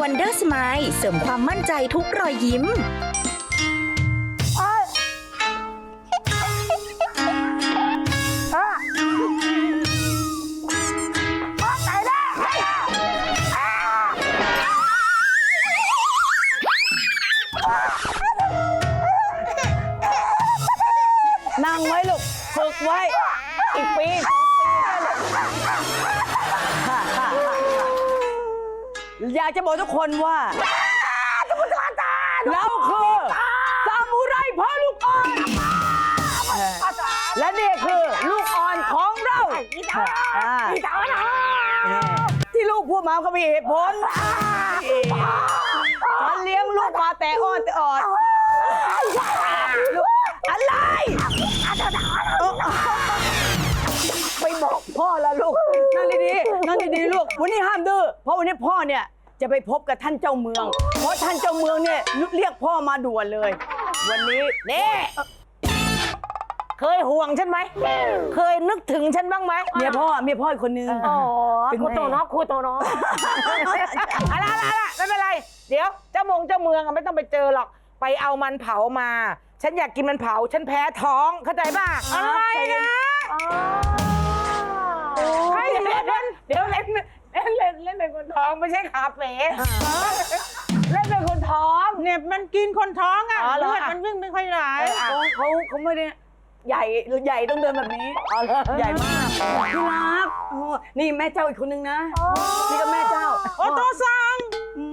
วันเดอร์สไมล์เสริมความมั่นใจทุกรอยยิ้ม มาก็มีเหตุผลฉันเลี้ยงลูกมาแต่อ้อนแต่ออดลูกอะไรไปบอกพ่อแล้วลูกนั่งดีๆนั่งดีๆลูก วันนี้ห้ามดื้อเพราะวันนี้พ่อเนี่ยจะไปพบกับท่านเจ้าเมือง เพราะท่านเจ้าเมืองเนี่ยเรียกพ่อมาด่วนเลย วันนี้นี่ เคยห่วงฉันไหม เคยนึกถึงฉันบ้างไหมเมียพ่อเมียพ่ออีกคนนึง อ๋อเป็นครูโตไงเนาะครูโตเนาะอะไรอะไรอะไรไม่เป็นไร เดี๋ยวเจ้ามงเจ้าเมืองอะไม่ต้องไปเจอหรอก ไปเอามันเผามา ฉันอยากกินมันเผา ฉันแพ้ท้อง เข้าใจป่ะอะไรนะให้เล่นเดี๋ยวเล่นเล่นเล่นเล่นเป็นคนท้องไม่ใช่คาเฟ่เล่นเป็นคนท้อง เนี่ยมันกินคนท้องอะอ๋อเหรอ เลือดมันวิ่งไม่ค่อยไหลเขาเขาเขาไม่ได้ ใหญ่ใหญ่ต้องเดินแบบนี้อ๋อเหรอใหญ่มากที่รักโอ้นี่แม่เจ้าอีกคนนึงนะนี่ก็แม่เจ้าโอโตซังอื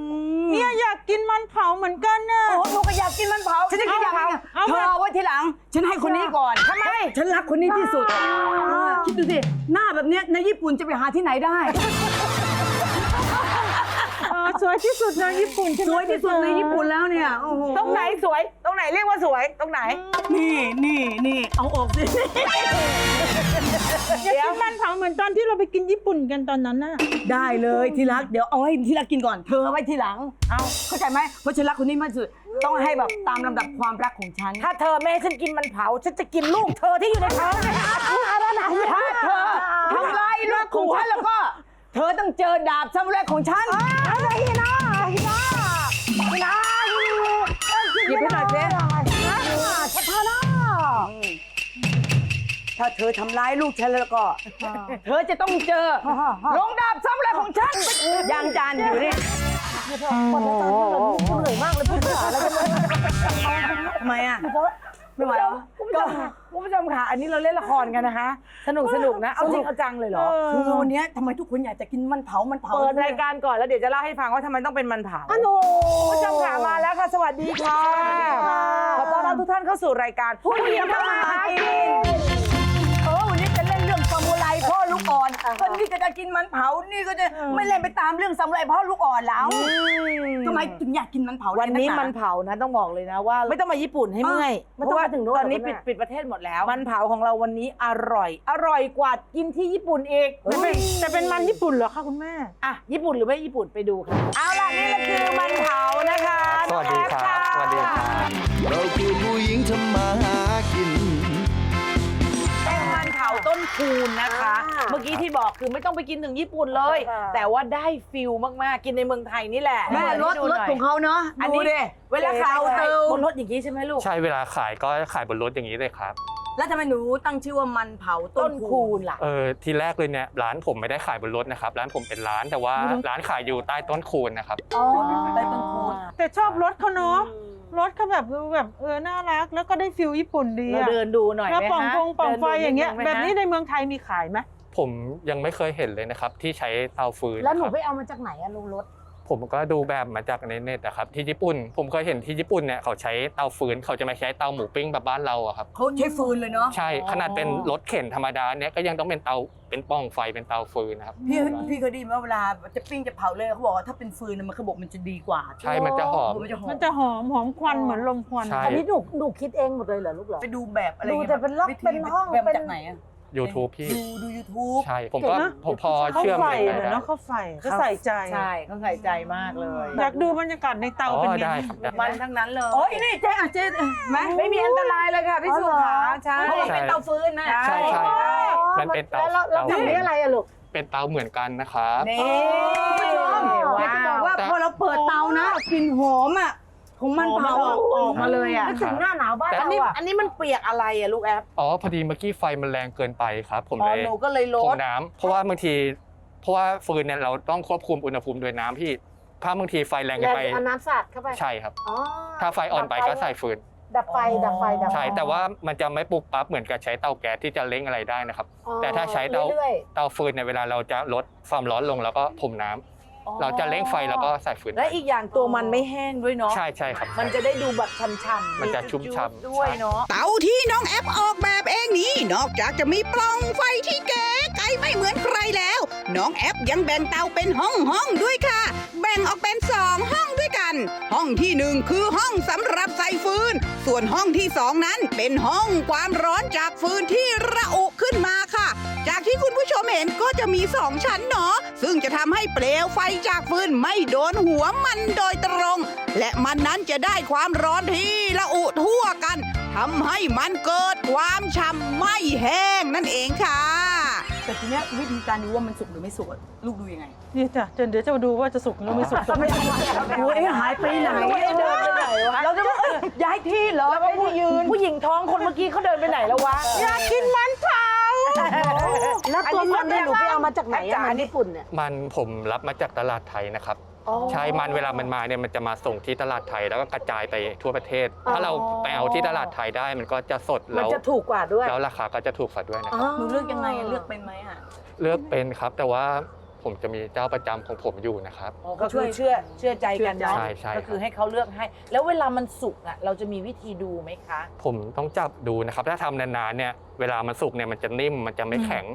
มเนี่ยอยากกินมันเผาเหมือนกันน่ะโอ้หนูก็อยากกินมันเผาฉันจะกินอย่างไรเอาเธมาอเอาไว้ทีหลัง ฉันให้คนนี้ก่อนทำไมฉันรักคนนี้ที่สุดเออคิดดูสิหน้าแบบเนี้ยในญี่ปุ่นจะไปหาที่ไหนได้เออสวยที่สุดในญี่ปุ่นใช่ไหสมวยที่สุดในญี่ปุ่นแล้วเนี่ยโอ้โหตรงไหนสวยตรงไห นเรียกว่าสวยตรงไหน นี่นี่นี่เอาออกสิอยากกินมันเผาเหมือนตอนที่เราไปกินญี่ปุ่นกันตอนนั้นน่ะ ได้เลยที่รักเดี๋ยวเอาให้ที่รักกินก่อนเธอเอาไว้ทีหลัง เอาเข้าใจไหมเพราะฉันรักคนนี้มากที่สุดต้องให้แบบตามลำดับความรักของฉัน ถ้าเธอไม่ให้ฉันกินมันเผา ฉันจะกินลูกเธอที่อยู่ในท้องเนี่ยถ้าเธอทำลายลูกของฉันแล้วก็ เธอต้องเจอดาบซามูไรของฉันห ถ้าเธอทำร้ายลูกฉันแล้วก็ เธอจะต้องเจอลงดาบซามูไรของฉันยางจานอยู่นี่เหนื่อยมากเลยพูดภาษาอะไรกันเลยทำไมอะไม่ไหวเหรอคุณผู้ชมคุณผู้ชมค่ะอันนี้เราเล่นละครกันนะคะ สนุกสนุกนะ เอาจริงเอาจังเลยเหรอ คือวันเนี้ยทำไมทุกคนอยากจะกินมันเผา มันเผา เปิดรายการก่อนแล้วเดี๋ยวจะเล่าให้ฟังว่าทำไมต้องเป็นมันเผาอันโนคุณผู้ชมค่ะมาแล้วค่ะ สวัสดีค่ะ ขอต้อนรับทุกท่านเข้าสู่รายการผู้หญิงทำมาหากิน พ่อลูกอ่อนคนนี้จะจะกินมันเผานี่ก็จะไม่เล่นไปตามเรื่องซามูไรพ่อลูกอ่อนแล้วทำไมถึงอยากกินมันเผาวันนี้เลยะมันเผานะต้องบอกเลยนะว่า ไม่ต้องมาญี่ปุ่นให้เมื่อยไม่ต้องไปถึงโน่นตอนนี้หรอกปิดแม่ปิดประเทศหมดแล้ว มันเผาของเราวันนี้อร่อย อร่อยกว่ากินที่ญี่ปุ่นอีกแต่เป็นแต่เป็นมันญี่ปุ่นเหรอคะคุณแม่อะญี่ปุ่นหรือไม่ญี่ปุ่นไปดูค่ะเอาล่ะนี่ก็คือมันเผานะคะสวัสดีครับน้องแอฟะสวัสดีครับเราคือผู้หญิงทำม คูณนะคะเมื่อกี้ที่บอกคือไม่ต้องไปกินถึงญี่ปุ่นเลยแต่ว่าได้ฟิลมากๆ กินในเมืองไทยนี่แหละแม่รถดูรหถน่ยของเขาเนาะอันดูนี้ดิเวลาขายเตาบนรถอย่างนี้ใช่ไหมลูก ใช่เวลาขายก็ขายบนรถอย่างนี้เลยครับ แล้วทำไมหนูตั้งชื่อว่ามันเผาต้ต้นนคูคูณณล่ะ เออทีแรกเลยเนี่ยร้านผมไม่ได้ขายบนรถนะครับ ร้านผมเป็นร้านแต่ว่าร้านขายอยู่ใต้ต้นคูณนะครับ อ๋อใต้ต้นคูณ แต่ชอบรถเขาเนาะรถเขาแบบดูแบบเออน่ารัก แล้วก็ได้ฟิลญี่ปุ่นดีเราอะเดินดูหน่อยแล้วไหมป่องฮะฟงป่องไฟดินดูอย่างเงี้ยดไหมแบบฮะนี้ในเมืองไทยมีขายไหมผมยังไม่เคยเห็นเลยนะครับ ที่ใช้เตาฟืนแล้วหนูนะครับไปเอามาจากไหนอะลุงรถ ผมก็ดูแบบมาจากในเน็ตนะครับที่ญี่ปุ่น ผมเคยเห็นที่ญี่ปุ่นเนี่ยเขาใช้เตาฟืนเขาจะไม่ใช้เตาหมูปิ้งแบบบ้านเราอะครับเขาใช้ฟืนเลยเนาะใช่ขนาดเป็นรถเข็นธรรมดาเนี่ยก็ยังต้องเป็นเตาเป็นปล้องไฟเป็นเตาฟืนนะครับพี่พี่เคยได้ยินว่าเวลาจะปิ้งจะเผาเลยเขาบอกว่าถ้าเป็นฟืนน่ะมันเขาบอกมันจะดีกว่าใช่มันจะหอมมันจะหอมมันจะหอมหอมควันเหมือนลมควัน ใช่ อันนี้หนูหนูคิดเองหมดเลยเหรอลูกเหรอไปดูแบบอะไรดูงี้ยแต่เป็นล็อกวิธีเป็นห้อง แบบเป็นจากไหนอะ YouTube พี่ ดูดู YouTube ใช่ ผมก็ผมพอเขาเชื่อมใฝ่เลยเหมือนได้ เนาะเขาใฝ่ก็ใส่ใจ ใช่เขาใส่ใจมากเลยอยากดูบรรยากาศในเตาอ๋เป็นอไงได้ครับได้ มันทั้งนั้นเลยโอ้ยนี่เจ๊อะเจ๊เห็นไหมไม่มีอันตรายเลยค่ะพี่สุขาใช่เขาบอกเป็นเตาฟืนนะใช่ใช่ มันเป็นเตาแล้วแล้วเตาฝั่งนี้อะไรอะลูกเป็นเตาเหมือนกันนะครับ นี่คุณผู้ชมอยากจะบอกว่าว่าแต่พอเราเปิดเตานะกลิ่นหอมอะ ของมันเผาอะออกมาเลยอะ นึกถึงหน้าหนาวบ้านอันนี้เราอะอันนี้มันเปียกอะไรอะลูกแอปอ๋อพอดีเมื่อกี้ไฟมันแรงเกินไปครับ ผมอ๋อเลยหนูก็เลยลพรดมน้ำเพราะว่าบางที เพราะว่าฟืนเนี่ยเราต้องควบคุมอุณหภูมิโดยน้ำพี่ถ้าบางทีไฟแรงเกินไป เอาน้ำสาดเข้าไปใช่ครับ อ๋อถ้าไฟอ่อนไปก็ใส่ฟืน ดับไฟดับไฟดับไฟใช่ แต่ว่ามันจะไม่ปุบปั๊บเหมือนกับใช้เตาแก๊สที่จะเล้งอะไรได้นะครับ อ๋อแต่ถ้าใช้เตาเรื่อยเตาฟืนเนี่ยเวลาเราจะลดความร้อนลงแล้วก็พรมน้ำ เราจะเล้งไฟแล้วก็ใส่ฟืนและอีกอย่างตัวมันไม่แห้งด้วยเนาะใช่ใช่ครับ มันจะได้ดูแบบช่ำๆมันจะชุ่มฉ่ำจุ๊บๆด้วยเนาะเตาที่น้องแอปออกแบบเองนี้ นอกจากจะมีปล่องไฟที่เก๋ไก๋ไม่เหมือนใครแล้ว น้องแอปยังแบ่งเตาเป็นห้องห้องๆด้วยค่ะ แบ่งออกเป็นสองห้องด้วยกัน ห้องที่หนึ่งคือห้องสำหรับใส่ฟืน ส่วนห้องที่สองนั้นเป็นห้องความร้อนจากฟืนที่ระอุขึ้นมาค่ะ จากที่คุณผู้ชมเห็นก็จะมีสองชั้นเนาะซึ่งจะทำให้เปลวไฟจากฟืนไม่โดนหัวมันโดยตรง และมันนั้นจะได้ความร้อนที่ระอุทั่วกันทำให้มันเกิดความฉ่ำไม่แห้งนั่นเองค่ะ แต่ทีเนี้ยวิธีการดูว่ามันสุกหรือไม่สุกอะลูกดูยังไง นี่จ้ะจนเดี๋ยวจะมาดูว่าจะสุกหรือไม่สุกจะไม่สุกโอ้ยหายไปไหนเดินไปไหนวะเราจะว่าเอ้ยย้ายที่เหรอแล้วก็ผู้ยืน ผู้หญิงท้องคนเมื่อกี้เขาเดินไปไหนแล้ววะ อยากกินมันเผาๆ แล้วตัวมันเนี่ยหนูไปเอามาจากไหนอาจารย์อะมันญี่ปุ่นเนี่ย มันผมรับมาจากตลาดไทยนะครับ ใช่มันเวลามันมาเนี่ยมันจะมาส่งที่ตลาดไทยแล้วก็กระจายไปทั่วประเทศ ถ้าเราไปเอาที่ตลาดไทยได้มันก็จะสดมันแล้วจะถูกกว่าด้วยแล้วราคาก็จะถูกกว่าด้วยนะครับ หนูเลือกยังไงอะเลือกเป็นไหมอะเลือกเป็นครับแต่ว่าผมจะมีเจ้าประจำของผมอยู่นะครับ ก็คือเชื่อเชื่อใจกันเนาะใช่ใช่ก็คือให้เขาเลือกให้ แล้วเวลามันสุกอะเราจะมีวิธีดูไหมคะ ผมต้องจับดูนะครับ ถ้าทำนานๆเนี่ยเวลามันสุกเนี่ยมันจะนิ่มมันจะไม่แข็ง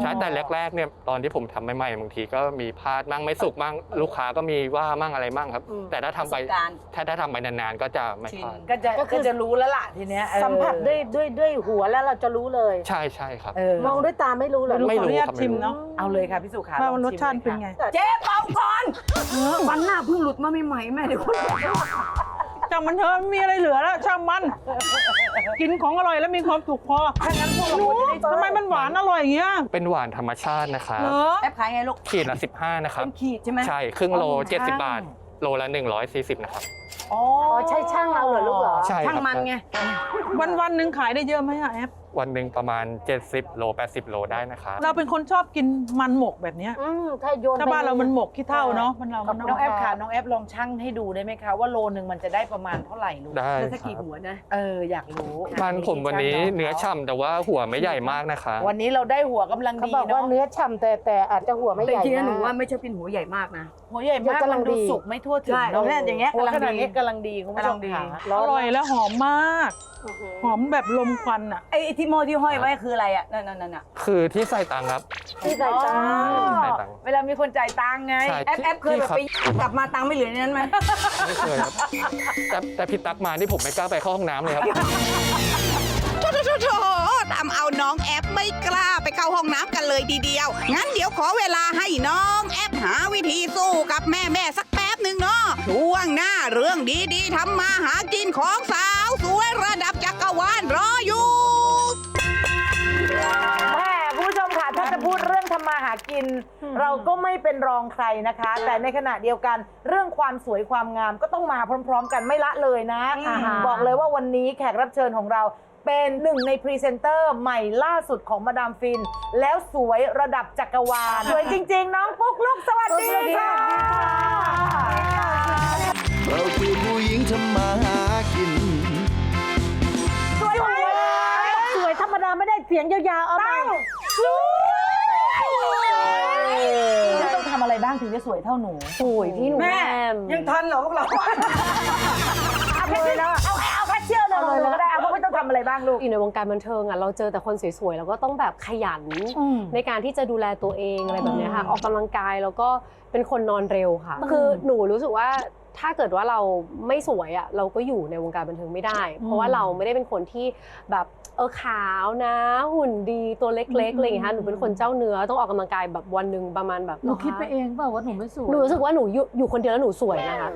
ใช่แต่แรกๆเนี่ยตอนที่ผมทำใหม่ๆบางทีก็มีพลาดมั่งไม่สุกมั่งลูกค้าก็มีว่ามั่งอะไรมั่งครับ อืม แต่ถ้าทำไปประสบการณ์ ถ้าถ้าทำไปนานๆก็จะไม่พลาดก็จะก็คือ ก็จะรู้แล้วล่ะทีเนี้ยเออสัมผัสด้วยด้วยด้วยหัวแล้วเราจะรู้เลย ใช่ใช่ครับ เออมองด้วยตาไม่รู้เลยไม่รู้ ขออนุญาตครับไม่รู้ชิมเนาะเอาเลยค่ะพี่สุขาว่าลองรสชิมชาติลยเป็นค่ะไง เจ๊เป่าก่อนฟันหน้าเพิ่งหลุดมาใหม่ๆแม่เดี๋ยวคนช่างมันเถอะไม่มีอะไรเหลือแล้วช่างมัน กินของอร่อยแล้วมีความสุขพอถ้างั้นพวกเราควรจะได้ทำไมมันหวานอร่อยอย่างเงี้ยเป็นหวานธรรมชาตินะครับเหรอ แอปขายไงลูกขีดละ 15 นะครับ เป็นขีดใช่ไหม ใช่ครึ่งโล อ๋อ70 บาท โลละ 140 นะครับ อ๋อ อ๋อใช่ช่างเราเหรอลูกเหรอ ใช่คช่างรับมันไง วันวันๆหนึ่งขายได้เยอะไหมอะแอป วันหนึ่งประมาณ 70 โล 80 โลได้นะครับ เราเป็นคนชอบกินมันหมกแบบเนี้ยอืมถ้าโยนถ้าไปบ้านเรามันหมกขี้เท่าเนาะมันเรามันน้องแอปค่ะน้องแอปลองชั่งให้ดูได้ไหมคะว่าโลนึงมันจะได้ประมาณเท่าไหร่ลูกได้แล้วคถ้ากี่รับหัวนะเอออยากรู้มันผมวันนี้เนื้อฉ่ำแต่ว่าหัวไม่ใหญ่มากนะคะวันนี้เราได้หัวกำลังเขาดีบอกว่าเนาะเนื้อฉ่ำแต่แต่อาจจะหัวไม่แต่ใหญ่จริงๆนะหนูมากว่าไม่ใช่เป็นหัวใหญ่มากนะ หัวใหญ่มากกำลัมังนดูดีสุกไม่ทั่วถึงใช่เนอะเนี่ยอย่างเงี้ยหัวกำลังขนาดดีนี้กำลังดีคุณผู้ชมกำลังดี ค่ะ อร่อยและหอมมาก หอมแบบลมควันอะ ไอ้ที่โมที่ห้อยไว้คืออะไรอะนั่นนั่นนั่นอะคือที่ใส่ตังค์ครับ ที่ใส่ตาใส่ตังค์เวลามีคนจ่ายตังค์ไงใช่แอปแอปเคยแบบไปกลับมาตังค์ไม่เหลือในนั้นไหมไม่เคยครับ แต่แต่พี่ตั๊กมานี่ผมไม่กล้าไปเข้าห้องน้ำเลยครับ โถโถโถโถทำเอาน้องแอปไม่กล้าไปเข้าห้องน้ำกันเลยทีเดียว งั้นเดี๋ยวขอเวลาให้น้องแอปหาวิธีสู้กับแม่แม่ๆสักแป๊บหนึ่งเนาะช่วงหน้าเรื่องดีๆทำมาหากินของสาวสวยระดับจักรวาลรอำมาหากิน เราก็ไม่เป็นรองใครนะคะ แต่ในขณะเดียวกันเรื่องความสวยความงามก็ต้องมาพร้อม ๆ กันไม่ละเลยนะอ่าฮะบอกเลยว่าวันนี้แขกรับเชิญของเราเป็นหนึ่งในพรีเซนเตอร์ใหม่ล่าสุดของมาดามฟิน แล้วสวยระดับจักรวาล สวยจริง ๆ น้องปุ๊กลุกสวัสดีค่ะเราคือผู้หญิงทำมาหากิน สวยไหมสวยธรรมดาไม่ได้เสียงยาวๆเอามาต้องทำอะไรบ้างถึงจะสวยเท่าหนูสวยพี่หนูแม่แม่มยังทันเหรอพวกเราเอาแค่ชื่อเอาเอาแค่เชื่อเลยเลยก็ได้เอาเพราะไม่ต้องทำอะไรบ้างลูก อยู่ในวงการบันเทิงอะเราเจอแต่คนสวยๆแล้วก็ต้องแบบขยัน ในการที่จะดูแลตัวเองอะไรแบบเนี้ยค่ะออกกำลังกายแล้วก็เป็นคนนอนเร็วค่ะ คือหนูรู้สึกว่าถ้าเกิดว่าเราไม่สวยอะเราก็อยู่ในวงการบันเทิงไม่ได้ เพราะว่าเราไม่ได้เป็นคนที่แบบ เออขาวนะ หุ่นดีตัวเล็กๆอะไรอย่างเงี้ยค่ะหนูเป็นคนเจ้าเนื้อต้องออกกำลังกายแบบวันหนึ่งประมาณแบบหนูคิดไปเองเปล่าว่าหนูไม่สวยหนูรู้สึกว่าหนูอยู่อยู่คนเดียวแล้วหนูสวยนะคะ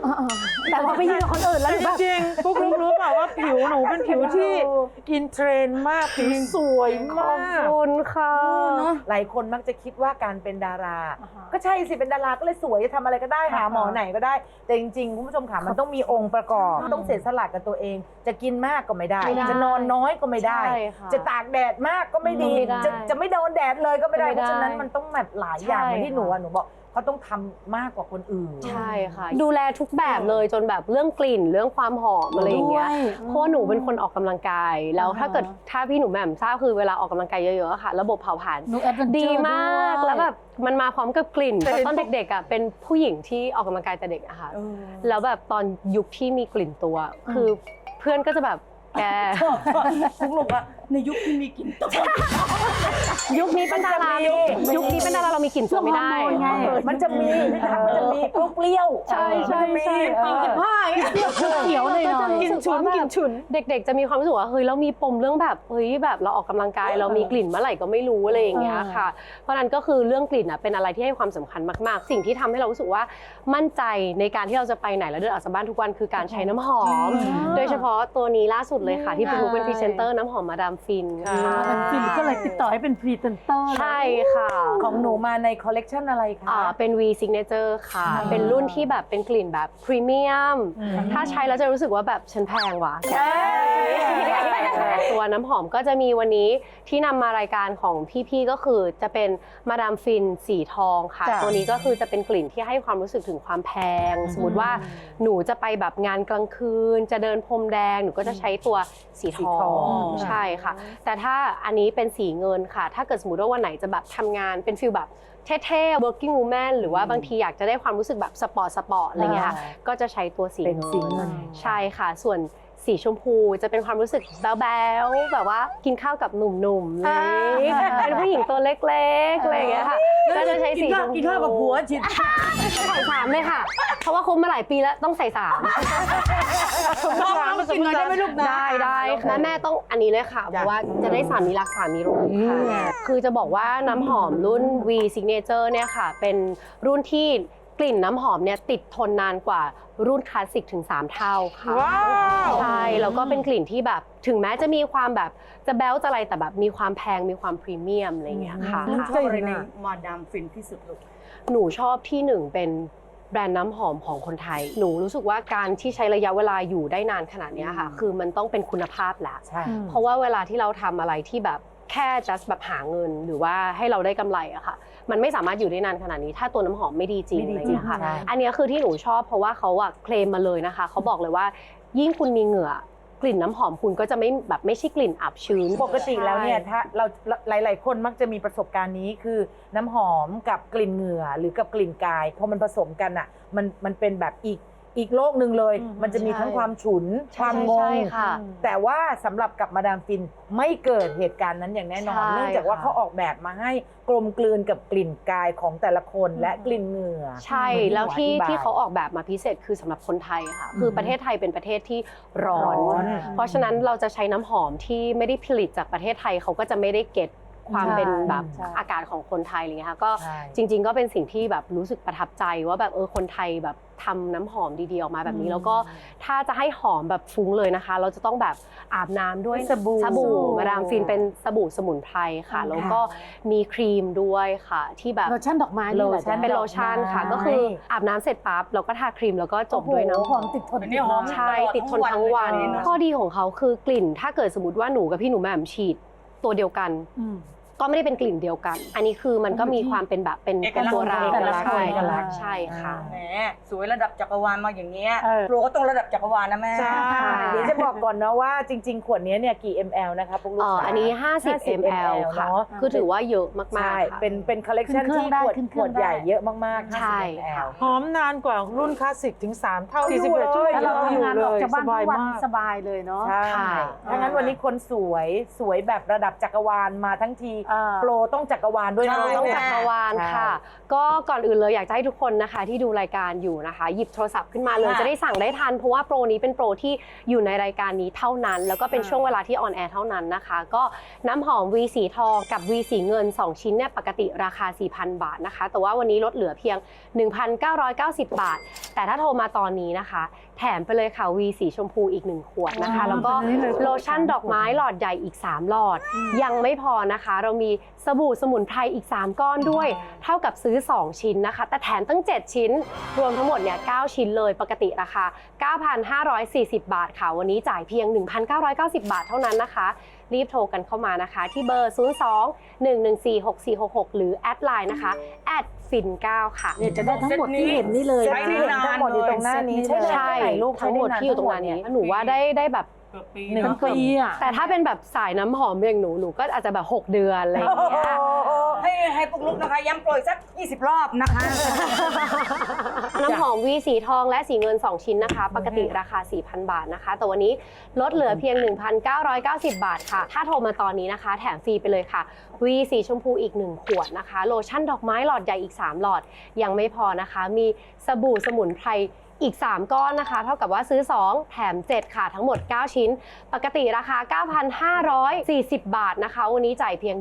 แต่พอไปยืนกับคนอื่นแล้วหนูแบบ จริงๆพวกรู้รู้เปล่าว่าผิวหนูเป็นผิวที่อินเทรนด์มากผิวสวยขอมาบก คุณค่ะหลายคนมักจะคิดว่าการเป็นดารา ก็ใช่สิเป็นดาราก็เลยสวยจะทำอะไรก็ได้หาหมอไหนก็ได้ แต่จริงๆคุณผู้ชมค่ะมันต้องมีองค์ประกอบ ต้องเสียสละกับตัวเอง จะกินมากก็ไม่ได้ ไม่ได้จะนอนน้อยก็ไม่ได้ ใช่ค่ะจะตากแดดมากก็ไม่ดีไม่ได้จะจะไม่โดนแดดเลยก็ไม่ได้ไม่เพได้ราะฉะนั้นมันต้องแบบหลายอย่างใช่ เหมือนที่หนูค่ะอะหนูบอกเขาต้องทำมากกว่าคนอื่น ใช่ค่ะ ดูแลทุกแบบเลยจนแบบเรื่องกลิ่นเรื่องความหอมอะไรอย่างเงี้ยเพราะว่าหนูเป็นคนออกกำลังกาย แล้วถ้าเกิดถ้าพี่หนูแหม่มทราบคือเวลาออกกำลังกายเยอะๆอะค่ะ ระบบเผาผลาญหนูแอดเวนเจอร์ดีมากด้วย แล้วแบบมันมาพร้อมกับกลิ่นเพราะตอนเด็กๆอะเป็นผู้หญิงที่ออกกำลังกายแต่เด็กอะค่ะ แล้วแบบตอนยุคที่มีกลิ่นตัว คือเพื่อนก็จะแบบ แกทุกลูกอะ ในยุคที่มีกลิ่นตัว ยุคนี้เป็นดารามันจะมียุคนี้เป็นดาราเรามีกลิ่นตัวไม่ได้ช่วงฮอร์โมนไงมันจะมีพี่ตั๊กมันจะมีเปรี้ยวๆใช่ใช่มันจะมีใช่กลิ่นสิบห้าอย่างเงี้ยเขียวเลยหน่อยกลิ่นฉุนกลิ่นฉุน เด็ก ๆ จะมีความรู้สึกว่าเฮ้ยเรามีปมเรื่องแบบเฮ้ยแบบเราออกกำลังกายเรามีกลิ่นเมื่อไหร่ก็ไม่รู้อะไรอย่างเงี้ยค่ะ เพราะฉะนั้นก็คือเรื่องกลิ่นอะเป็นอะไรที่ให้ความสำคัญมากๆ สิ่งที่ทำให้เรารู้สึกว่ามั่นใจในการที่เราจะไปไหนและเดินออกจากบ้านทุกวันคือการใช้น้ำหอม โดยเฉพาะตัวนี้ล่าสุดเลยค่ะที่เป็นมุกเป็นพรีเซนเตอร์น้ำหอมมาดามฟินค่ะ มันฟินก็เลยติดต่อให้เป็นพรีเซนเตอร์ใช่ค่ะของหนูมาในคอลเลกชันอะไรคะ อ่าเป็น V Signature ค่ะเป็นรุ่นที่แบบเป็นกลิ่นแบบพรีเมียมถ้าใช้แล้วจะรู้สึกว่าแบบฉันแพงว่ะตัวน้ำหอมก็จะมีวันนี้ที่นำมารายการของพี่ๆก็คือจะเป็นมาดามฟินสีทองค่ะ จ้ะ ตัวนี้ก็คือจะเป็นกลิ่นที่ให้ความรู้สึกถึงความแพง สมมติว่าหนูจะไปแบบงานกลางคืน จะเดินพรมแดงหนูก็จะใช้ตัวสีทองใช่ค่ะแต่ถ้าอันนี้เป็นสีเงินค่ะ ถ้าเกิดสมมติว่าวันไหนจะแบบทำงานเป็นฟิลแบบเท่ๆ working woman หรือว่าบางทีอยากจะได้ความรู้สึกแบบสปอร์ตสปอร์ตอะไรเงี้ยค่ะก็จะใช้ตัวสีเป็นสีเงิน ใช่ค่ะ ส่วน สีชมพูจะเป็นความรู้สึกแบ๊วๆแบบว่ากินข้าวกับหนุ่มๆเลยเป็นผู้หญิงตัวเล็กๆอะไรอย่างเงี้ยค่ะก็จะใช้สีชมพูกินข้าวกับผัวจิตใส่สามเลยค่ะ เพราะว่าคบมาหลายปีแล้วต้องใส่สามน้องๆกินหน่อยได้ไหมลูกนะได้ได้แม่แม่ต้องอันนี้เลยค่ะเพราะว่าจะได้สามีรักสามีรู้ค่ะคือจะบอกว่าน้ำหอมรุ่น V Signature เนี่ยค่ะ เป็นรุ่นที่ กลิ่นน้ำหอมเนี่ยติดทนนานกว่ารุ่นคลาสสิกถึง 3 เท่าค่ะว้าวใช่แล้วก็เป็นกลิ่นที่แบบถึงแม้จะมีความแบบจะแบ๊วจะอะไรแต่แบบมีความแพงมีความพรีเมียมอะไรอย่างเงี้ยค่ะ ชอบอะไรในมาดามฟินที่สุดลูกหนูชอบที่หนึ่งเป็นแบรนด์น้ำหอมของคนไทย หนูรู้สึกว่าการที่ใช้ระยะเวลาอยู่ได้นานขนาดเนี้ยค่ะ คือมันต้องเป็นคุณภาพแหละใช่เพราะว่าเวลาที่เราทำอะไรที่แบบ แค่ just แบบหาเงินหรือว่าให้เราได้กำไรอะค่ะ มันไม่สามารถอยู่ได้นานขนาดนี้ ถ้าตัวน้ำหอมไม่ดีจริงไม่อะไรดีจริงเงี้ยค่ะใช่อันเนี้ยคือที่หนูชอบเพราะว่าเขาอะเคลมมาเลยนะคะเขาบอกเลยว่า ยิ่งคุณมีเหงื่อกลิ่นน้ำหอมคุณก็จะไม่แบบไม่ใช่กลิ่นอับชื้น ปกติแล้วเนี่ยถ้าเราหลาย ๆ คนมักจะมีประสบการณ์นี้คือน้ำหอมกับกลิ่นเหงื่อหรือกับกลิ่นกายพอมันผสมกันอะมันมันเป็นแบบอีก อีกโลกหนึ่งเลยมันจะมีทั้งความฉุนความงใช่งค่ะ แต่ว่าสำหรับกับมาดามฟินไม่เกิดเหตุการณ์นั้นอย่างแน่นอนใช่เนื่องจากว่าค่ะ เขาออกแบบมาให้กลมกลืนกับกลิ่นกายของแต่ละคนและกลิ่นเหงื่อ ใช่เหมือนแล้วที่หนูอธิบายที่เขาออกแบบมาพิเศษคือสำหรับคนไทยค่ะ คือประเทศไทยเป็นประเทศที่ร้อน ร้อนเพราะฉะนั้นเราจะใช้น้ำหอมที่ไม่ได้ผลิตจากประเทศไทยเขาก็จะไม่ได้เก็ตความเป็นแบบใช่ อากาศของคนไทยอะไรเงี้ยค่ะก็ใช่ จริง ๆ ก็เป็นสิ่งที่แบบรู้สึกประทับใจว่าแบบเออคนไทยแบบ ทำน้ำหอมดีๆออกมาแบบนี้แล้วก็ถ้าจะให้หอมแบบฟุ้งเลยนะคะ เราจะต้องแบบอาบน้ำด้วยสบู่สบู่มาดามฟินเป็นสบู่สมุนไพรค่ะ แล้วก็มีครีมด้วยค่ะ ที่แบบโลชั่นดอกไม้นี่แหละโลชั่เป็นโลชั่นค่ะดอกไม้ก็คืออาบน้ำเสร็จปั๊บเราก็ทาครีมแล้วก็จบด้วยน้ำหอมติดทนอันนี้หอมใช่ติดทนทั้งวันตลอดทั้งวันเลยนะข้อดีของเขาคือกลิ่น ถ้าเกิดสมมติว่าหนูกับพี่หนูแหม่มฉีดตัวเดียวกันอืม ก็ไม่ได้เป็นกลิ่นเดียวกัน อันนี้คือมันก็มีความเป็นแบบเป็นเอกเป็นลักษณ์ตัวเราของแต่ละใช่คนเอกลักษณ์ ใช่ค่ะ แหมสวยระดับจักรวาลมาอย่างเงี้ยเออโปรก็ต้องระดับจักรวาลนะแม่ ใช่เดี๋ยวจะบอกก่อนนะว่าจริง ๆ ขวดนี้เนี่ยกี่ ml นะคะพวกลูกอ๋อค้า อันนี้ 50 50 ml ค่ะ เนอะ คือถือว่าเยอะมากใช่ๆค่ะ เป็นเป็นคอลเลกชันขึ้นเครื่ที่องได้ขวดขึ้นเคขรื่วองดได้ ใหญ่เยอะมากๆใช่ 50 ml ค่ะหอมนานกว่ารุ่นคลาสสิกถึง 3 เท่าอยู่41ชั่วโมงถ้าเราอยู่ทำงานเลออกยจากสบ้านบายทุกวันมากสบายเลยเนาะ ใช่ค่ะ ถ้างั้นวันนี้คนสวยสวยแบบระดับจักรวาลมาทั้งทีอ่าโปรต้องจักรวาลด้วยนะใช่ต้องจักรวาลค่ะ ก็ก่อนอื่นเลยอยากจะให้ทุกคนนะคะ ที่ดูรายการอยู่นะคะ หยิบโทรศัพท์ขึ้นมาเลยค่ะจะได้สั่งได้ทัน เพราะว่าโปรนี้เป็นโปรที่อยู่ในรายการนี้เท่านั้น แล้วก็เป็นช่วงเวลาที่ออนแอร์เท่านั้นนะคะ ก็น้ำหอม V สีทองกับ V สีเงิน 2 ชิ้นเนี่ยปกติราคา 4,000 บาทนะคะ แต่ว่าวันนี้ลดเหลือเพียง 1,990 บาท แต่ถ้าโทรมาตอนนี้นะคะ แถมไปเลยค่ะ V สีชมพูอีก1ขวดนะคะ แล้วก็โลชั่นดอกไม้หลอดใหญ่อีก 3 หลอด ยังไม่พอนะคะ เรามีสบู่สมุนไพรอีก 3 ก้อนด้วย เท่ากับซื้อ 2 ชิ้นนะคะ แต่แถมตั้ง 7 ชิ้น รวมทั้งหมดเนี่ย9ชิ้นเลยปกติราคา 9,540 บาทค่ะ วันนี้จ่ายเพียง 1,990 บาทเท่านั้นนะคะรีบโทรกันเข้ามานะคะ ที่เบอร์ 02 114 6466 หรือแอดไลน์นะคะแอด ฟิน 9 ค่ะ เนี่ยจะได้ทั้งหมดที่เห็นนี่เลยใช้ได้นานทั้งหมดอยู่ตรงหน้านี้เลยใช่ใช่ไหมลูกทั้งหมดที่อยู่ตรงนี้ หนูว่าได้ได้แบบ หนึ่งปีอะแต่ถ้าเป็นแบบสายน้ำหอมอย่างหนูหนูก็อาจจะแบบ 6 เดือนอะไรอย่างเงี้ยให้ให้ปุกลุกนะคะ ย้ำโปรยสัก 20 รอบนะคะ น้ำหอมวีสีทองและสีเงิน 2 ชิ้นนะคะ ปกติราคา 4,000 บาทนะคะ แต่วันนี้ลดเหลือเพียง 1,990 บาทค่ะ ถ้าโทรมาตอนนี้นะคะ แถมฟรีไปเลยค่ะวีสีชมพูอีก 1 ขวดนะคะ โลชั่นดอกไม้หลอดใหญ่อีก 3 หลอดยังไม่พอนะคะ มีสบู่สมุนไพร อีก 3 ก้อนนะคะ เท่ากับว่าซื้อ 2 แถม 7 ค่ะ ทั้งหมด 9 ชิ้น ปกติราคา 9,540 บาทนะคะ วันนี้จ่ายเพียง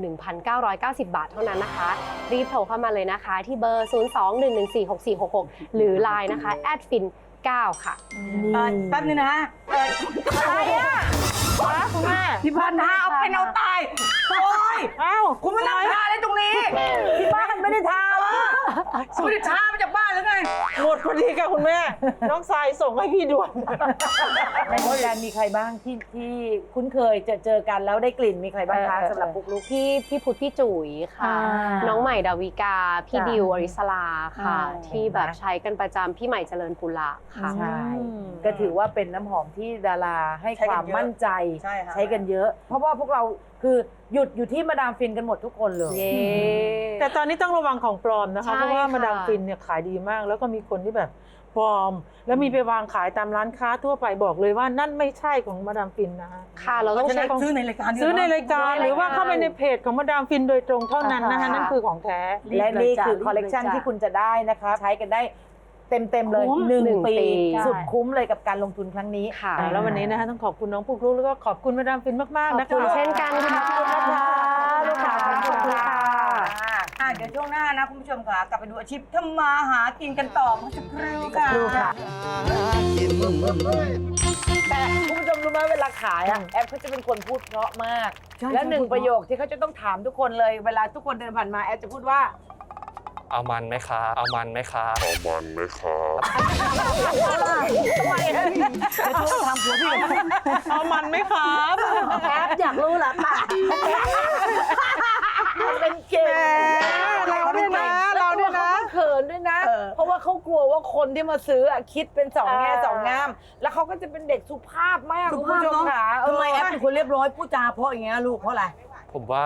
1,990 บาทเท่านั้นนะคะ รีบโทรเข้ามาเลยนะคะ ที่เบอร์ 02-114-6466 หรือ Line นะคะ @fin 9 ค่ะ เอ่อแป๊บนึงนะฮะเอ่อใครอะคุณแม่พี่พันธาเอาเป็นเอาตาย โอ้ยอ้าวคุณมานั่งทาอะไรตรงนี้ ที่บ้านไม่ได้ทาวะ ไม่ได้ทามาจากบ้านหรือไง หมดพอดีค่ะคุณแม่ น้องทรายส่งให้พี่ด่วน ในวงการมีใครบ้างที่ที่คุ้นเคยเจอเจอกันแล้วได้กลิ่นมีใครบ้างคะสำหรับปุ๊กลุก พี่พี่พุทธพี่จุ๋ยค่ะ อ่าน้องใหม่ดาวิกา พี่จ้ะดิวอริสลาค่ะ อ่า ที่แบบใช้กันประจำพี่ใหม่เจริญปุระค่ะ ใช่ ก็ถือว่าเป็นน้ำหอมที่ดาราให้ใช้คกันวามเยอะมั่นใจใช่ค่ะ กันเยอะ เพราะว่าพวกเราคือหยุดอยู่ที่มาดามฟินกันหมดทุกคนเลย เย้ แต่ตอนนี้ต้องระวังของปลอมนะคะ ใช่เพราะว่าค่ะมาดามฟินเนี่ยขายดีมาก แล้วก็มีคนที่แบบปลอม แล้วมีไปวางขายตามร้านค้าทั่วไปบอกเลยว่านั่นไม่ใช่ของมาดามฟินนะคะค่ะเราต้องฉะใช้นั้นซื้อในรายการดีกว่าซื้อในรายการหรือว่าเข้าไปในเพจของมาดามฟินโดยตรงเท่านั้นนะคะค่ะนั่นคือของแท้และนี่คือรีบเลยจ้ะคอลเลกชันรีบเลยจ้ะที่คุณจะได้นะคะใช้กันได้เต็มเต็มๆเลยคุ้มหนึ่งหนึ่งปีปีสุดคุ้มเลยกับการลงทุนครั้งนี้ค่ะอ่าแล้ววันนี้นะคะต้องขอบคุณน้องปุ๊กลุกแล้วก็ขอบคุณมาดามฟินมากๆนะคะขอบคุณเช่นกันค่ะขอบคุณนะคะลูกค้าขอบคุณค่ะอะ เดี๋ยวช่วงหน้านะคุณผู้ชมค่ะ กลับไปดูอาชีพทำมาหากินกันต่อเมื่อสักครู่ค่ะครู่ค่ะหากินแต่คุณผู้ชมรู้ไหมเวลาขายอะแอปเขาจะเป็นคนพูดเพราะมากใช่แล้วหนึ่งใช่พูดเพราะประโยคที่เขาจะต้องถามทุกคนเลย เวลาทุกคนเดินผ่านมาแอปจะพูดว่า เอามันไหมคะ เอามันไหมคะเอามันไหมครับ แอปอยากรู้เหรอป่ะ เป็นเก่ง เราด้วยนะเราด้วยนะ เขินด้วยนะ เพราะว่าเขาก ลัวว่าคนที่มาซื้ออะคิดเป็นสองแง่สองงาม แล้วเขาก็จะเป็นเด็กสุภาพมากสุคุณภาพผู้ชมเนาะค่ะเอทำอไมแอปเป็นคนเรียบร้อยพูดจาเพราะอย่างเงี้ยลูกเพราะอะไร ผมว่า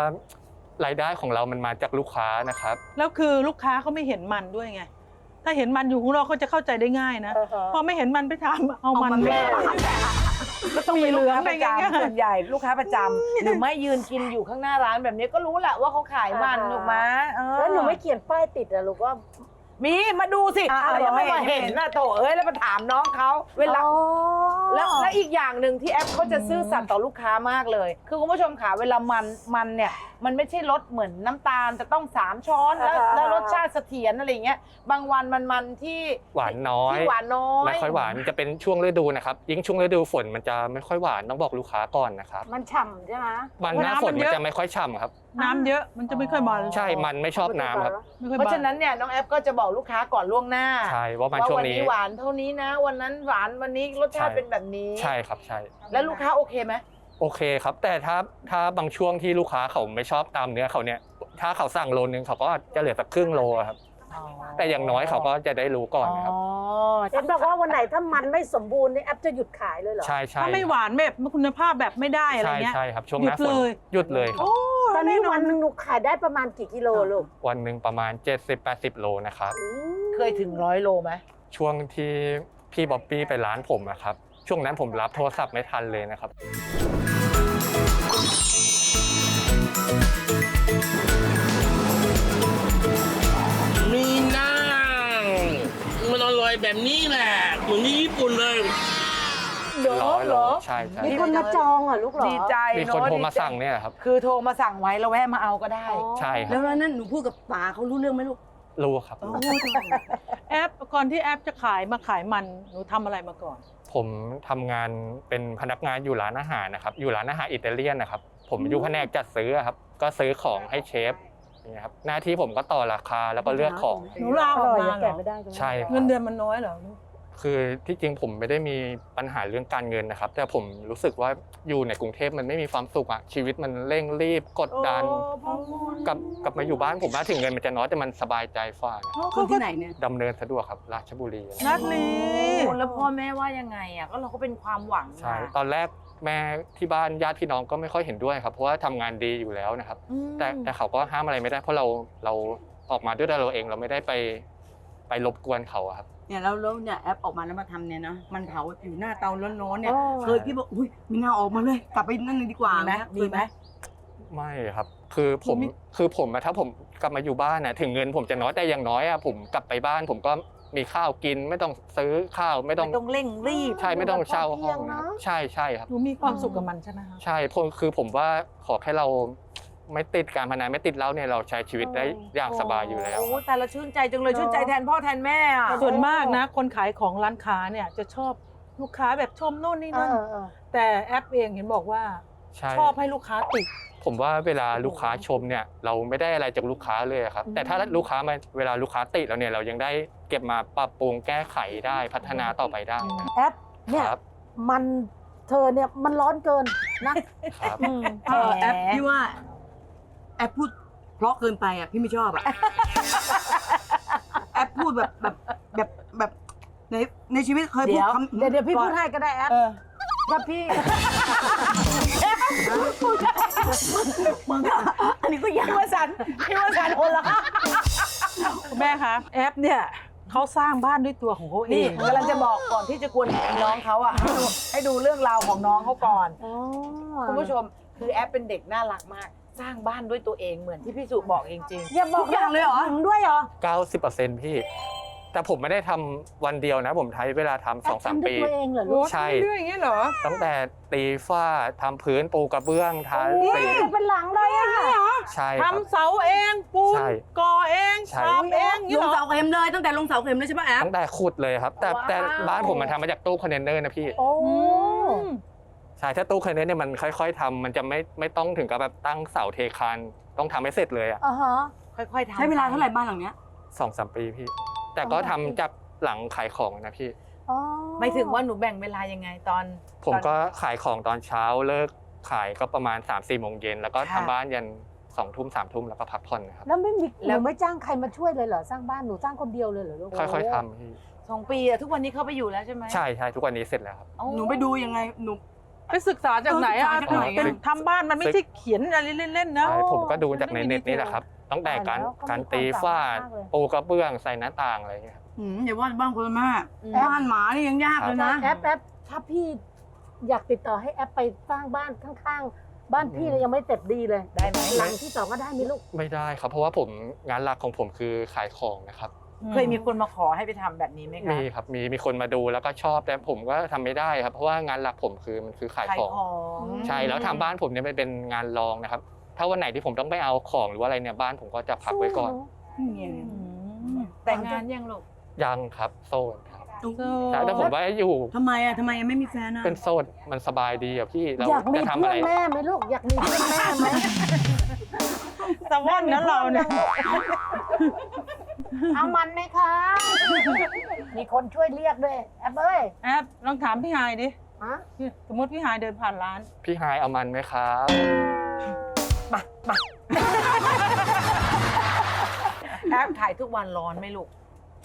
รายได้ของเรามันมาจากลูกค้านะครับ แล้วคือลูกค้าเขาไม่เห็นมันด้วยไง ถ้าเห็นมันอยู่ของเราเขาจะเข้าใจได้ง่ายนะพอไม่เห็นมันไปถามเอามันไหมก็ต้องเป็นลูกค้ามีเหลืองปไประอย่างเงี้ยจำส่วนใหญ่ลูกค้าประจำหรือไม่ยืนกินอยู่ข้างหน้าร้านแบบนี้ก็รู้แหละว่าเขาขายมันถูกไหมเออแล้วหนูไม่เขียนป้ายติดอะลูกว่า มีมาดูสิอะอะไรยังไม่เอาเหรอเห็นนะโถเอ้ยแล้วมาถามน้องเขาเวลา แล้วและอีกอย่างหนึ่งที่แอปเขาจะซื่อสัตย์ต่อลูกค้ามากเลย คือคุณผู้ชมค่ะเวลามันมันเนี่ย มันไม่ใช่รสเหมือนน้ำตาลจะต้อง3ช้อนแล้วอ่าแล้วรสชาติเสถียรอะไรอย่างเงี้ยบางวันมันมันที่หวานน้อยที่หวานน้อยไม่ค่อยหวานจะเป็นช่วงฤดูนะครับยิ่งช่วงฤดูฝนมันจะไม่ค่อยหวานต้องบอกลูกค้าก่อนนะครับมันฉ่ำใช่ไหมมันหน้าฝนมันจะไม่ค่อยฉ่ำครับ น้ำเยอะมันจะไม่ค่อยมันใช่มันไม่ชอบน้ำครับไม่ค่อยเพราะบาฉะนั้นเนี่ยน้องแอปก็จะบอกลูกค้าก่อนล่วงหน้าใช่ว่ามันว่าช่วงวันนี้นี้หวานเท่านี้นะ วันนั้นหวานวันนี้รสชาติใช่เป็นแบบนี้ ใช่ครับใช่ แล้วลูกค้าโอเคไหม โอเคครับ แต่ถ้าถ้าบางช่วงที่ลูกค้าเขาไม่ชอบตามเนื้อเขาเนี่ย ถ้าเขาสั่งโลนึงเขาก็จะเหลือสักครึ่งโลครับ แต่อย่างน้อยเขาก็จะได้รู้ก่อนนะครับ เห็นบอกว่าวันไหนถ้ามันไม่สมบูรณ์นี่แอปจะหยุดขายเลยเหรอ ใช่ใช่ถ้าไม่หวานแบบคุณภาพแบบไม่ได้อะไรใช่เงี้ย ใช่ครับ ช่วงหยุหดน้าฝนเลย หยุดเลยครับโอ้ตอนนี้แวันหนึงหนูขายได้ประมาณกี่กิโลลูกวันหนึ่งประมาณ 70-80 โลนะครับ เคยถึงร้อยโลไหมช่วงที่พี่บ๊อบบี้ไปร้านผมอะครับ ช่วงนั้นผมรับโทรศัพท์ไม่ทันเลยนะครับ แบบนี้แหละเหมือนที่ญี่ปุ่นเลยร้อยโลใช่ใช่มีคนมาจองเหรอลูกเหรอดีใจมีคนเอะโทรมาดีใจสั่งเนี่ยครับ คือโทรมาสั่งไว้แล้วแวะมาเอาก็ได้ ใช่ครัแล้บวนั่นหนูพูดกับป๋าเขารู้เรื่องไหมลูก รู้ครับ แอปก่อนที่แอปจะขายมาขายมันหนูทำอะไรมาก่อน ผมทำงานเป็นพนักงานอยู่ร้านอาหารนะครับ อยู่ร้านอาหารอิตาเลียนนะครับ ผมอยู่แผนกจัดซื้อครับ ก็ซื้อของให้เชฟ อย่างเงี้ยครับหน้าที่ผมก็ต่อราคาแล้วก็เลือกของ หนูลาออกมายังเหรแกะอไม่ได้ตรงนี้ใช่ครับเงินเดือนมันน้อยเหรอลูก คือที่จริงผมไม่ได้มีปัญหาเรื่องการเงินนะครับ แต่ผมรู้สึกว่าอยู่ในกรุงเทพมันไม่มีความสุขอะชีวิตมันเร่งรีบกดดันกลับกลับมาอยู่บ้านผมว่าถึงเงินมันจะน้อยแต่มันสบายใจฝ่านะคนที่ไหนเนี่ยดำเนินสะดวกครับราชบุรีนัดลีโอ้แล้วพ่อแม่ว่ายังไงอะก็เราก็เป็นความหวังใช่อะตอนแรกแม่ที่บ้านญาติพี่น้องก็ไม่ค่อยเห็นด้วยครับเพราะว่าทำงานดีอยู่แล้วนะครับอืมแต่แต่เขาก็ห้ามอะไรไม่ได้เพราะเราเราออกมาด้วยตัวเราเองเราไม่ได้ไป ไปรบกวนเขาอะครับ เนี่ยแล้วแล้วเนี่ยแอปออกมาแล้วมาทำเนี่ยนะมันเผาอยู่หน้าเตาร้อนๆเนี่ยอ๋อเคยพี่บอกอุ้ยมีหน้าออกมาเลย กลับไปนั่นเลยดีกว่ามีไหมนะมีไหมไม่ครับ คือผมคือผมอะถ้าผมกลับมาอยู่บ้านนะถึงเงินผมจะน้อยแต่อย่างน้อยอะผมกลับไปบ้านผมก็มีข้าวกินไม่ต้องซื้อข้าวไม่ต้องไม่ต้องเร่งรีบใช่ไม่ต้องเช่าห้องเพียงนะเนอะใช่ใช่ครับหนูมีความสุขกับมันใช่ไหมคะใช่ผมคือผมว่าขอแค่เรา ไม่ติดการพนันไม่ติดเหล้าเนี่ยเราใช้ชีวิตได้อย่างสบายอยู่แล้ว โอ้แต่ละชื่นใจจังเลยชื่นใจแทนพ่อแทนแม่อะส่วนมากนะ คนขายของร้านค้าเนี่ยจะชอบลูกค้าแบบชมโน่นนี่เอนั่นอเออแต่แอปเองเห็นบอกว่าใช่ชอบให้ลูกค้าติด ผมว่าเวลาลูกค้าชมเนี่ยเราไม่ได้อะไรจากลูกค้าเลยอะครับ แต่ถ้าลูกค้ามาเวลาลูกค้าติแล้วเนี่ยเรายังได้เก็บมาปรับปรุงแก้ไขได้พัฒนาต่อไปได้นะครับแอปเนี่ยครับมันเธอเนี่ยมันร้อนเกินนะครับอืมเออแอปพี่ว่า แอปพูดเพราะเกินไปอะพี่ไม่ชอบอะ แอปพูดแบบแบบแบบแบบในในชีวิตเคยพูเดี๋ดยวคำเดี๋ยวเดี๋ยวพี่พูดให้ก็ได้แอปเออถ้าพี่มึงอะอันนี้ก็ยากพี่วสันต์พี่วสันต์โอละคุณแม่คะแอปเนี่ยเขาสร้างบ้านด้วยตัวของเขาเอนี่งกำลังจะบอกก่อนที่จะกวนน้องเขาอะ ให้ดูให้ดูเรื่องราวของน้องเขาก่อนอ๋อคุณผู้ชมคือแอปเป็นเด็กน่ารักมาก สร้างบ้านด้วยตัวเองเหมือนที่พี่สุบอกเองจริงอย่าบอกทุกอย่างเลยเหรอถึงด้วยเหรอ90%พี่ แต่ผมไม่ได้ทำวันเดียวนะ ผมใช้เวลาทำสองสามแอปทำด้ปีวยตัวเองเหรอลูโอ้กใช่ทำเรื่องอย่างนี้เหรอ ตั้งแต่ตีฝ้าทำพื้นปูกระเบื้องทาสีเป็นหลังเลยอะใช่ครับ ทำเสาเองปูนใช่ก่อเองใช่ ทำเองอย่างลนี้งเหรอ เสาเข็มเลยตั้งแต่ลงเสาเข็มเลยใช่ปะแอปตั้งแต่ขุดเลยครับ แต่แต่บ้านผมมันทำมาจากตู้คอนเทนเนอร์นะพี่ โอ้ อืม ใช่ถ้าตู้คอนเทนเนอร์เนี่ยมันค่อย ๆทำมันจะไม่ไม่ต้องถึงกับแบบตั้งเสาเทคานต้องทำให้เสร็จเลยอะอ่าฮะ ค่อยๆทำใช้เวลาเท่าไหร่บ้านหลังเนี้ย สองสามปีพี่ แต่ก็ทำจากหลังขายของนะพี่ อ๋อไม่ถึงว่าหนูแบ่งเวลายังไงตอนผมตอนก็ขายของตอนเช้าเลิกขายก็ประมาณ3ามสี่โมงเย็นแล้วก็ค่ะทำบ้านยันสองทุ่มสามทุ่มแล้วก็พักผ่อนนะครับแล้วไม่มีแล้หวนูไม่จ้างใครมาช่วยเลยเหรอสร้างบ้านหนูสร้างคนเดียวเลยเหรอลูกค่อยๆทำพี่สองปีอะทุกวันนี้เขาไปอยู่แล้วใช่ไหมใช่ใช่ทุกวันนี้เสร็จแล้วครับ โอ้หนูไปดูยังไง หนู ไปศึกษาจากไหนอะเออศึกษาจากไหนอะเป็นทำบ้านมันไม่ใช่เขียนอะไรเล่นๆนะ ใช่ผมก็ดูจากในเน็ตนี่แหละครับตั้งแต่การการตีฝ้าปูกระเบื้องใส่หน้าต่างอะไรอย่างเงี้ยครับหืมอย่าว่าบ้านคนละแม่บ้านหมานี่ยังยากเลยนะ แอปแอปถ้าพี่อยากติดต่อให้แอปไปสร้างบ้านข้างๆ บ้านพี่เลยยังไม่เสร็จดีเลยได้ไหม หลังที่สองก็ได้มีลูก ไม่ได้ครับ เพราะว่าผมงานหลักของผมคือขายของนะครับ เคยมีคนมาขอให้ไปทำแบบนี้ไหมคะมีครับมีมีคนมาดูแล้วก็ชอบแต่ผมก็ทำไม่ได้ครับเพราะว่างานหลักผมคือมันคือขายขายของ ของใช่แล้วทำบ้านผมเนี่ยมันเป็นงานรองนะครับ ถ้าวันไหนที่ผมต้องไปเอาของหรือว่าอะไรเนี่ยบ้านผมก็จะพักไว้ก่อนแต่งงานยังลูกยังครับโสดครับโอ้โห ใช่แต่ผมว่าอยู่ทำไมอะทำไมยังไม่มีแฟนอะเป็นโสดมันสบายดีอะพี่เราอยากมีจะทำเพื่อะอนไร แม่ไหมลูกอยากมีเพื่อนแม่ไหมแต่ว่านนั้นเราเนี่ยเอามันไหมคะ มีคนช่วยเรียกด้วยแอปเอ้ยแอปลองถามพี่ฮายดิฮะสมมติพี่ฮายเดินผ่านร้าน พี่ฮายเอามันไหมครับแอปถ่ายทุกวันร้อนไหมลูก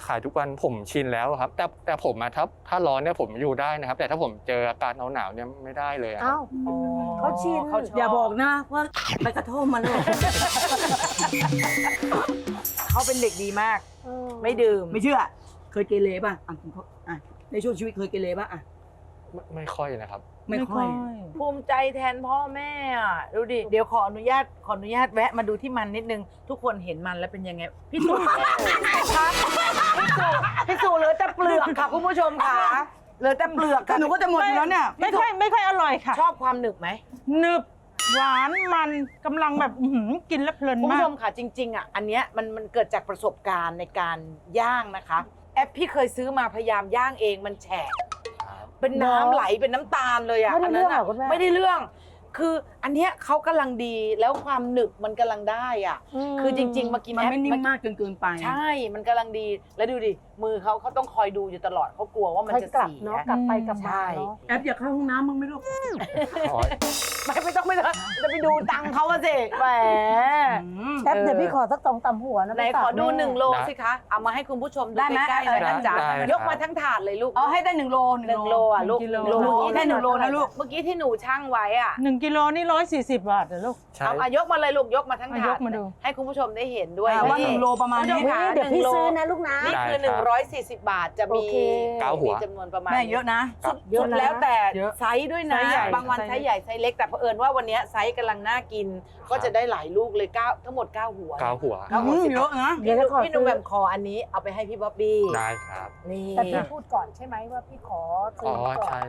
ขายทุกวันผมชินแล้วครับ แต่แต่ผมอะถ้าถ้าร้อนเนี่ยผมอยู่ได้นะครับ แต่ถ้าผมเจออากาศหนาวๆเนี่ยไม่ได้เลยอะครับเอ้าเขาชินเขาชอบอย่าบอกนะว่าไปกระท่อมมาเลยเขาเป็นเด็กดีมากเออไม่ดื่มไม่เชื่อ เคยเกเรป่ะอะคุณพ่ออะในช่วงชีวิตเคยเกเรป่ะอะ ไม่ไม่ค่อยนะครับ ไม่ค่อย ภูมิใจแทนพ่อแม่อะดูดิเดี๋ยวขออนุญาตขออนุญาตแวะมาดูที่มันนิดนึง ทุกคนเห็นมันแล้วเป็นยังไงพี่สุพี่สุพี่สุเหลือแต่เปลือกค่ะคุณผู้ชมค่ะเหลือแต่เปลือกค่ะหนูก็จะหมดอยู่แล้วเนี่ยไม่ค่อยไม่ค่อยอร่อยค่ะ ชอบความหนึบไหมหนึบหวานมันกำลังแบบอื้อหือกินแล้วเพลินคุณมาผู้กชมค่ะจริง ๆ อะ อันเนี้ยมันมันเกิดจากประสบการณ์ในการย่างนะคะ แอปพี่เคยซื้อมาพยายามย่างเองมันแฉะ เป็นน้ำไหลเป็นน้ำตาลเลยอะไม่ได้นนั้นเรื่องเหรอคุณแม่ ไม่ได้เรื่อง คืออันเนี้ยเขากำลังดีแล้วความหนึบมันกำลังได้อะ คือจริง ๆ มากินมันแอปไม่นิ่มมากจนเกินไป ใช่ มันกำลังดี แล้วดูดิ มือเขาเขาต้องคอยดูอยู่ตลอดเขากลัวว่ามันค่อยจะกลับเสีย เนาะกลับไปกลับมาใช่เนาะแอปอยากเข้าห้องน้ำมั้งไหมลูกอ๋อไม่ไม่ต้องไม่ต้องจะไปดูตังค์เขาอะสิแหมแอปเดี๋ยวพี่ขอสักสองตำหัวนะไหนไปฝากขอดูแม่หนึ่งโลได้สิคะ เอามาให้คุณผู้ชมดูได้ไหมใกล้ๆเลยได้นะจ๊ะได้ครับยกมาทั้งถาดเลยลูกเอาให้ได้หนึ่งโลหนึ่งโลอะลูกหนึ่งหนึ่งกิโลโลเมื่อกี้ได้หนึ่งโลนะลูก เมื่อกี้ที่หนูช่างไว้อะหนึ่งกิโลนี่ร้อยสี่สิบบาทเหรอลูก ใช่ เอาอายกมาเลยลูกยกมาทั้งอะถาดยกมาดู ให้คุณผู้ชมได้เห็นด้วยอ่าว่าหนึ่งโลประมาณนี้ คุณผู้ชค่ะเดี๋ยวพี่ซื้อนะลูกนะ นี่คือได้ครับ140 บาทจะมีโอเค เก้าหัว มีจำนวนประมาณแม่เยอะนะ สุดเยอะสุดนะแล้วแต่เยอะไซส์ด้วยนะไซส์ใหญ่ บางวันไซส์ไซส์ใหญ่ไซส์เล็กแต่เผอิญว่าวันเนี้ยไซส์กำลังน่ากิน ก็จะได้หลายลูกเลยเก้าทั้งหมด 9 หัว เก้าหัวเก้าหัวอืมสิบเยอะนะเดี๋พี่ยวหจะนุ่มขอพี่หนุ่มซื้อ แบบคออันนี้เอาไปให้พี่บ๊อบบี้ได้ครับ นี่แต่พี่พูดก่อนใช่ไหมว่าพี่ขอซื้อ๋อก่อนใช่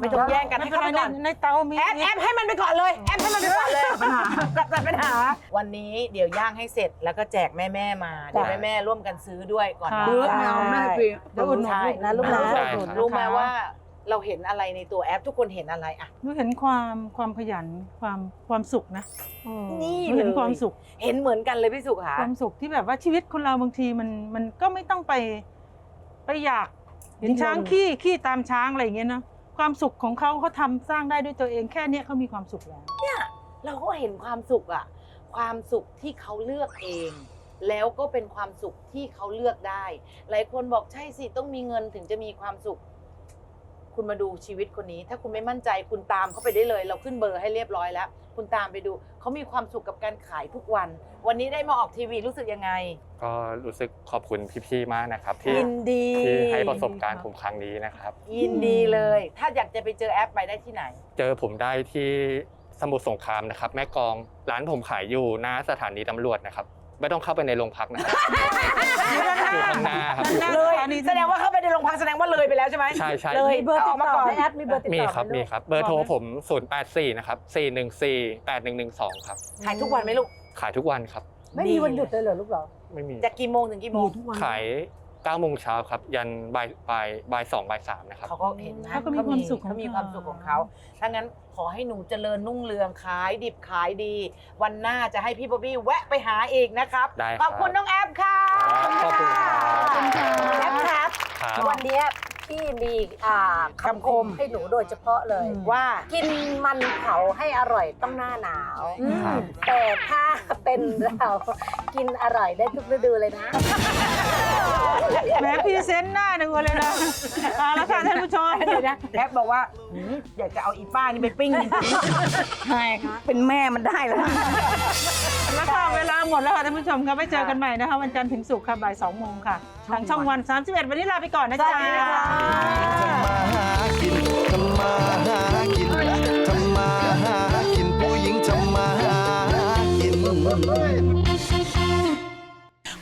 ไม่ต้องแย่งกันไม่ให้เป็นเขาไรไปก่อนในในเตามีแอปแอปให้มันไปก่อนเลยแอปให้มันไปก่อนเลยปัญหาตัดปัญหา วันนี้เดี๋ยวย่างให้เสร็จแล้วก็แจกแม่แม่ๆมาเดี๋ยวได้แม่แม่ๆร่วมกันซื้อด้วยก่อนค่ะนซื้ออนไม่เอาแม่ฟรีเดี๋ยวอุดหนุนใช่ลูกนะลูกนะได้ครับรู้ไหมว่าเราเห็นอะไรในตัวแอปทุกคนเห็นอะไรอะหนูเห็นความความขยันความความสุขนะนี่หนูเห็นเลยความสุข เห็นเหมือนกันเลยพี่สุค่ะความสุขที่แบบว่าชีวิตคนเราบางทีมันมันก็ไม่ต้องไปไปอยากเห็นช้างขี้ขี้ตามช้างอะไรอย่างเงี้ยนะ ความสุขของเขาเขาทำสร้างได้ด้วยตัวเองแค่เนี้ยเขามีความสุขแล้วเราก็เห็นความสุขอะความสุขที่เขาเลือกเอง แล้วก็เป็นความสุขที่เขาเลือกได้ หลายคนบอกใช่สิต้องมีเงินถึงจะมีความสุข คุณมาดูชีวิตคนนี้ ถ้าคุณไม่มั่นใจคุณตามเขาไปได้เลย เราขึ้นเบอร์ให้เรียบร้อยแล้ว คุณตามไปดูเขามีความสุขกับการขายทุกวัน วันนี้ได้มาออกทีวีรู้สึกยังไง ก็รู้สึกขอบคุณพี่ๆมากนะครับ ที่ยินดีที่ให้ประสบการณ์ผมครั้งนี้นะครับ ยินดีเลย ถ้าอยากจะไปเจอแอปไปได้ที่ไหน เจอผมได้ที่สมุทรสงครามนะครับ แม่กลองร้านผมขายอยู่หน้าสถานีตำรวจนะครับ ไม่ต้องเข้าไปในโรงพักนะครับอยู่ข้างหน้าครับอยู่เลยแสดงว่าเข้าไปในโรงพักแสดงว่าเลยไปแล้วใช่ไหมใช่ใช่ เลยมีเบอร์อติอดกมาต่ก่ออนไหมแอปมีเบอร์ติดมีต่อครับไหมีลูกครับเบอร์โทรผม 084 นะครับ 414 8112 ครับ ขายทุกวันไหมลูกขายทุกวันครับ ไม่มีวันหยุดเลยเหรอลูกเหรอไม่มี จากกี่โมงถึงกี่โมง ขาย 9โมงเช้าครับ ยันบ่ายบ่ายบ่าย2บ่าย3นะครับ เขาก็เห็นนะเขาก็มีความสุขของเขามีเขาความสุขของเขาถ้างั้นขอให้หนูเจริญนุ่งเรืองขายดิบขายดี วันหน้าจะให้พี่บ๊อบบี้แวะไปหาอีกนะครับ ได้ครับขอบคุณน้องแอฟค่ะขอบคุณครับแอปครับ ครับ วันเนี้ยพี่มีอ่าคำคมให้หนูโดยเฉพาะเลยว่ากินมันเผาให้อร่อยต้องหน้าหนาวครับแต่ถ้าเป็นเรา กินอร่อยได้ทุกฤดูเลยนะ แหมพรีเซนต์หน้าหนึ่งเลยนะเอาละค่ะท่านผู้ชม เดี๋ยวนะแอฟบอกว่าหืมอยากจะเอาอีป้านี่ไปปิ้งจริงใช่ค่ะเป็นแม่มันได้แล้วแล้วค่ะเวลาหมดแล้วค่ะท่านผู้ชมครับไปเจอกันใหม่นะคะ วันจันทร์ถึงศุกร์ค่ะบ่าย2โมงค่ะ ทางช่องวัน 31 วันนี้ลาไปก่อนนะจ๊ะ ทำมาหากินทำมาหากิน